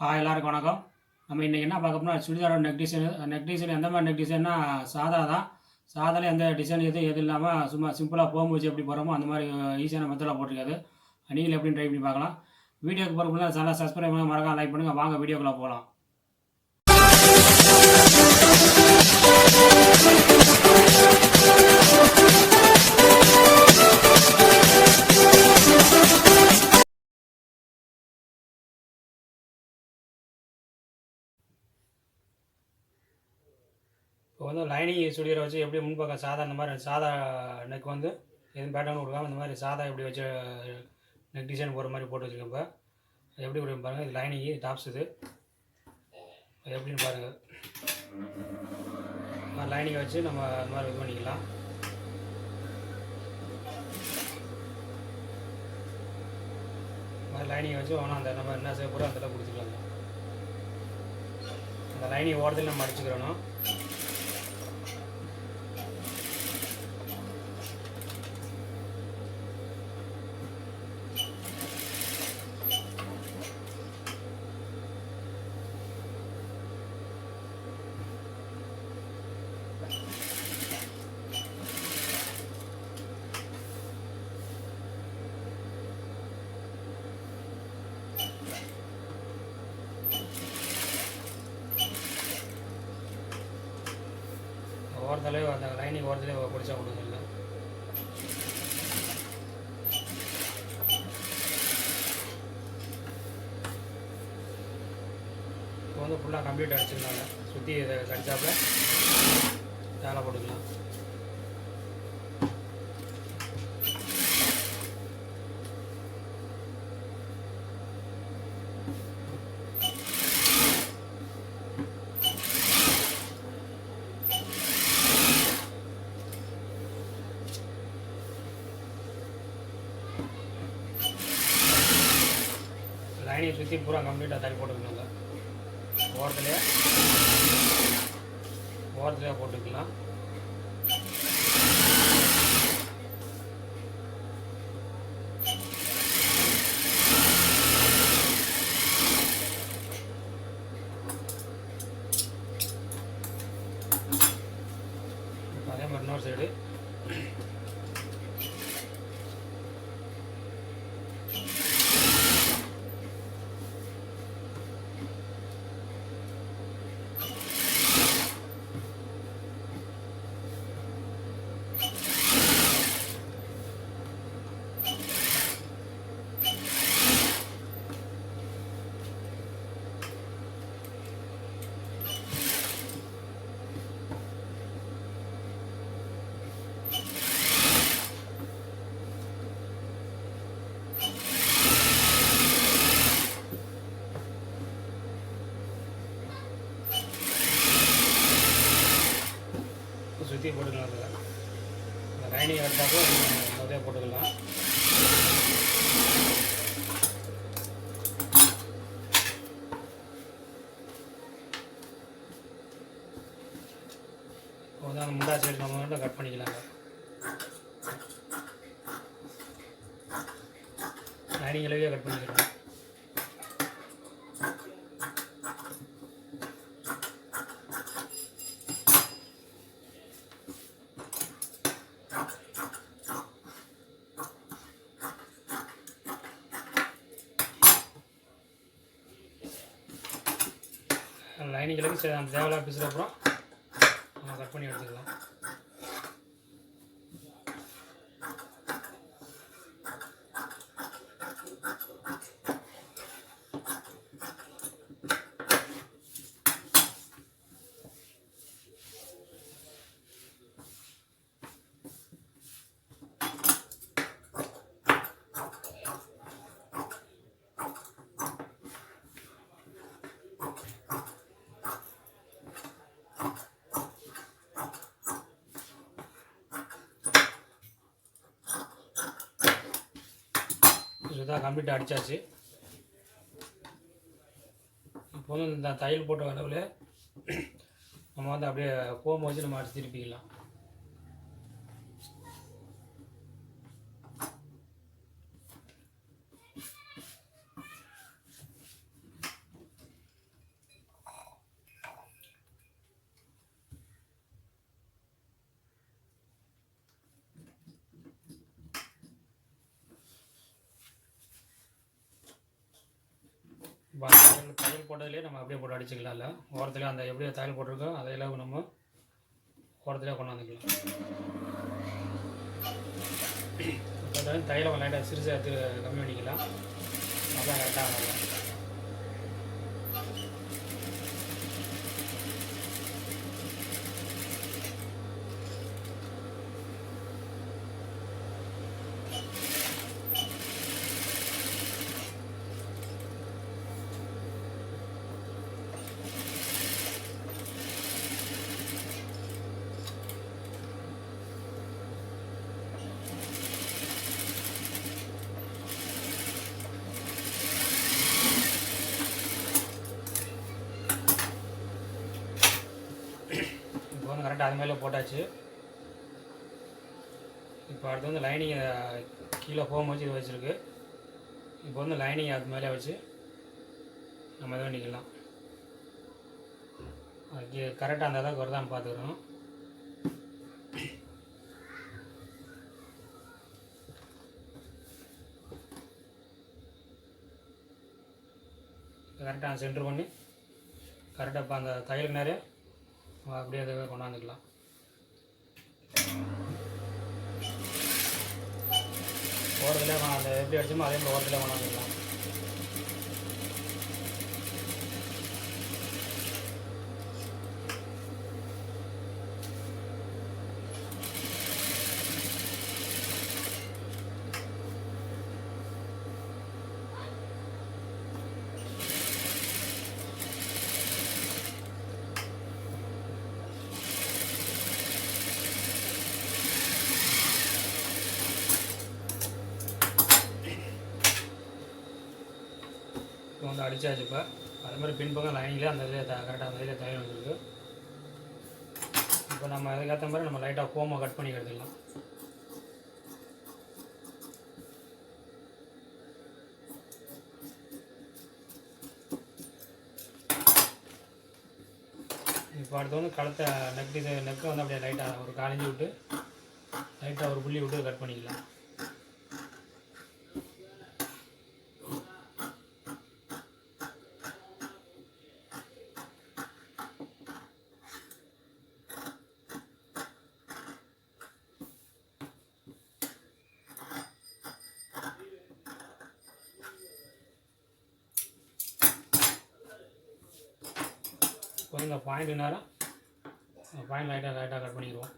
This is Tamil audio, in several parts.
ஹாய் எல்லாருக்கும் வணக்கம். நம்ம இன்றைக்கி என்ன பார்க்க போனால் சுடிதாரோட நெக் டிசைன் நெக் டிசைன் எந்த மாதிரி நெக் டிசைன்னா சாதா தான். சாதால எந்த டிசைன் எதுவும் எதுவும் இல்லாமல் சும்மா சிம்பிளாக போகும் வச்சு எப்படி போகிறோமோ அந்த மாதிரி ஈஸியான மெத்தடில் போட்டிருக்காது நீங்கள் எப்படின்னு ட்ரை பண்ணி பார்க்கலாம். வீடியோக்கு போகிறப்ப சேனல் சப்ஸ்கிரைப் பண்ணி மறக்காம லைக் பண்ணுங்கள் வாங்க வீடியோக்குள்ளே போகலாம் இப்போ வந்து லைனிங் சுடியரை வச்சு எப்படி முன்பக்கம் சாதா இந்த மாதிரி சாதா நெக் வந்து எதுவும் பேட்டர்ன் கொடுக்காம இந்த மாதிரி சாதா எப்படி வச்சு நெக் டிசைன் போகிற மாதிரி போட்டு வச்சுருக்கேன் இப்போ எப்படி கொடுக்க பாருங்கள் இது லைனிங்கு டாப்ஸ் இது. எப்படின்னு பாருங்கள் லைனிங்கை வச்சு நம்ம இந்த மாதிரி இது பண்ணிக்கலாம். மாதிரி லைனிங்கை வச்சு வேணால் அந்த நம்ம என்ன செய்ய போகிறோம் அதெல்லாம் கொடுத்துக்கலாம் அந்த லைனிங் ஓரத்தில் நம்ம அடிச்சுக்கிறோம் ஓரத்திலே அந்த லைனிங் ஓரத்துலேயே பிடிச்சா கொடுங்க இல்லை. இப்போ வந்து ஃபுல்லாக கம்ப்ளீட் அடிச்சிருந்தாங்க. சுற்றி இதை கடிச்சாப்புல. வேலை போட்டுக்கலாம். சுற்றி பூரா கம்ப்ளீட்டாக தள்ளி போட்டுக்கணுங்க ஓரத்துலேயே ஓரத்துலேயே போட்டுக்கலாம் அதே மாதிரி இன்னொரு சைடு சுற்றி போட்டுக்கலாம் அதில் இந்த லைனிங் எடுத்தாக்கோ முதல்ல போட்டுக்கலாம் இப்போ வந்து அந்த முண்டா சைடு நம்ம கட் பண்ணிக்கலாங்க. லைனிங் அளவே கட் பண்ணிக்கலாம் லைனிங் அளவுக்கு அந்த தேவலா பீஸுக்கு அப்புறம் நம்ம கட் பண்ணி எடுத்துக்கலாம் இதுதான் கம்ப்ளீட்டாக அடித்தாச்சு இப்போ வந்து இந்த தையல் போட்ட அளவில் நம்ம வந்து அப்படியே கோம்பு வச்சு நம்ம அடிச்சு திருப்பிக்கலாம். தையல் தையல் போட்டதுலேயே நம்ம அப்படியே போட்டு அடிச்சுக்கலாம் இல்லை ஓரத்தில் அந்த எப்படியோ தையல் போட்டிருக்கோ அதையெல்லாம் நம்ம ஓரத்துலேயே கொண்டாந்துக்கலாம் தையலை லைட்டாக சிறுசாக எடுத்து கம்மி பண்ணிக்கலாம். அதான் கரெக்டாக வந்து கரெக்டாக அது மேலே போட்டாச்சு. இப்போ அடுத்து வந்து லைனிங்கை கீழே ஹோம் வச்சு இது வச்சுருக்கு. இப்போ வந்து லைனிங் அது மேலே வச்சு நம்ம இது பண்ணிக்கலாம் அதுக்கு கரெக்டாக அந்த அளவுக்கு வருதான்னு பார்த்துக்கிறோம் கரெக்டாக சென்டர் பண்ணி கரெக்டாக இப்போ அந்த தையலுக்கு நிறைய அப்படியே அதை கொண்டாந்துக்கலாம். ஓரத்தில் அந்த எப்படி அடிச்சோமோ அதே மாதிரி ஓரத்தில் கொண்டாந்துக்கலாம். பக்கம் வந்து அடிச்சாச்சு இப்போ. அது மாதிரி பின்பக்கம் லைனில் அந்த இதில் கரெக்டாக அந்த இதில் தையல் வந்துருக்கு. இப்போ நம்ம அதுக்கேற்ற மாதிரி நம்ம லைட்டாக ஃபோமை கட் பண்ணி எடுத்துக்கலாம். இப்போ அடுத்து வந்து கழுத்தை நெக் நெக்கை வந்து அப்படியே லைட்டாக ஒரு காலஞ்சி விட்டு லைட்டாக ஒரு புள்ளி விட்டு கட் பண்ணிக்கலாம். கொஞ்சம் இந்த பாயிண்ட் நேரம் பாயிண்ட் லைட்டாக லைட்டாக கட் பண்ணிக்குவோம்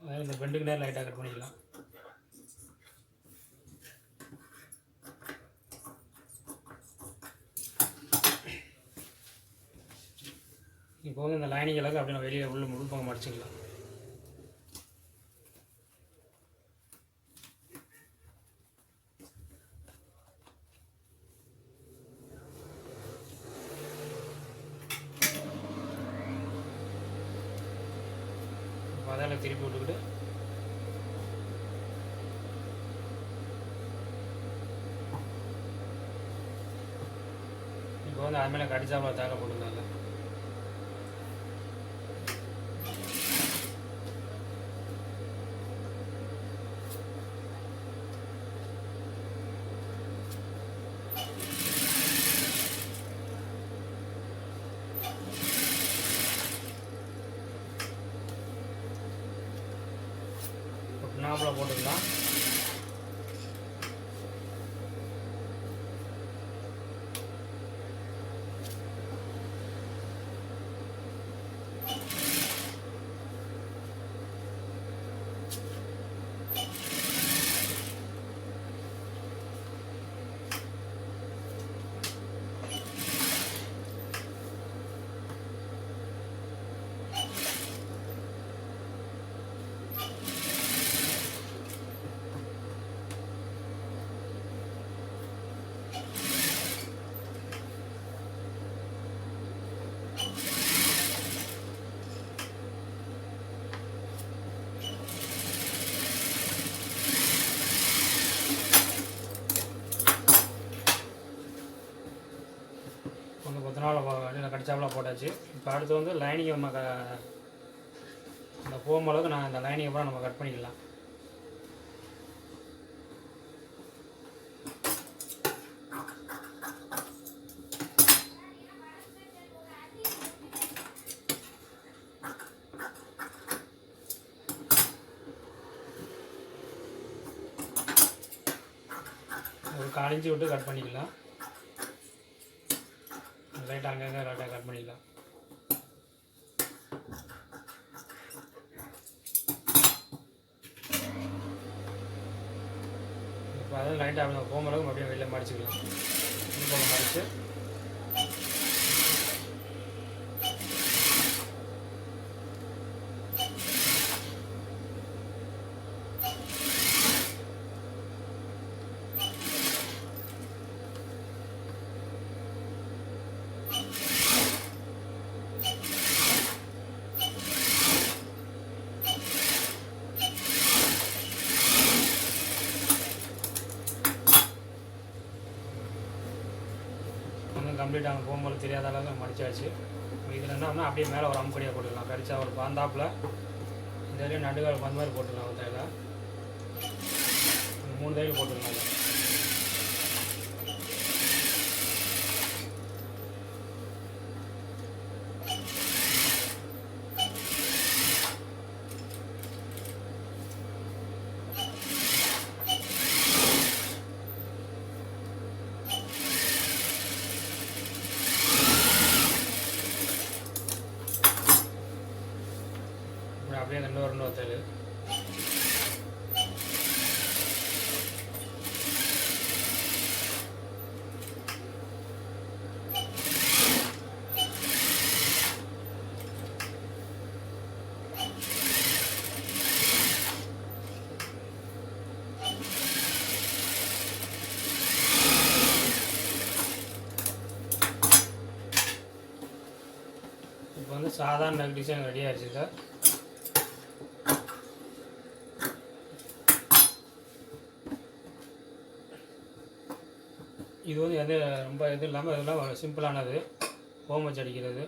அதாவது இந்த பெண்டுக்கு நேரம் லைட்டாக கட் பண்ணிக்கலாம் இப்போ வந்து இந்த லைனிங் அளவுக்கு அப்படியே வெளியே உள்ள முழுப்பாக மடிச்சிக்கலாம். இப்போ அதெல்லாம் திருப்பி விட்டுக்கிட்டு இப்போ வந்து அது மேலே கடிச்சாப்பில் தேவை போட்டுருந்தாங்க மாம்பழம் போட்டுக்கலாம். எத்தனால போட்டாச்சு. இப்போ அடுத்து வந்து லைனிங்கை நம்ம க இந்த போகும் அளவுக்கு நான் இந்த லைனிங்கை கூட நம்ம கட் பண்ணிக்கலாம். ஒரு காலிஞ்சி விட்டு கட் பண்ணிக்கலாம். லைட்டாக அங்கங்கே லைட்டாக கட் பண்ணிக்கலாம் இப்போ அதெல்லாம் லைட்டாக போகும்போது அப்படியே வெளியில் மடிச்சுக்கலாம் இது போக வந்து கம்ப்ளீட் அங்கே போகும்போது தெரியாத அளவுக்கு மடிச்சாச்சு இதில் என்னன்னா அப்படியே மேலே ஒரு அமுக்கடியாக போட்டுக்கலாம். கடிச்சா ஒரு பாந்தாப்பில் இந்த வரையும் நடுகால் பந்த மாதிரி போட்டுக்கலாம் ஒரு தையில் மூணு தையில் போட்டுக்கலாம் இதில். இப்படி அப்படியே இப்போ வந்து சாதாரண டிசைன் ரெடி ஆயிடுச்சு இது வந்து எது ரொம்ப இது இல்லாமல் இதெல்லாம் சிம்பிளானது. ஹோமச் அடிக்கிறது.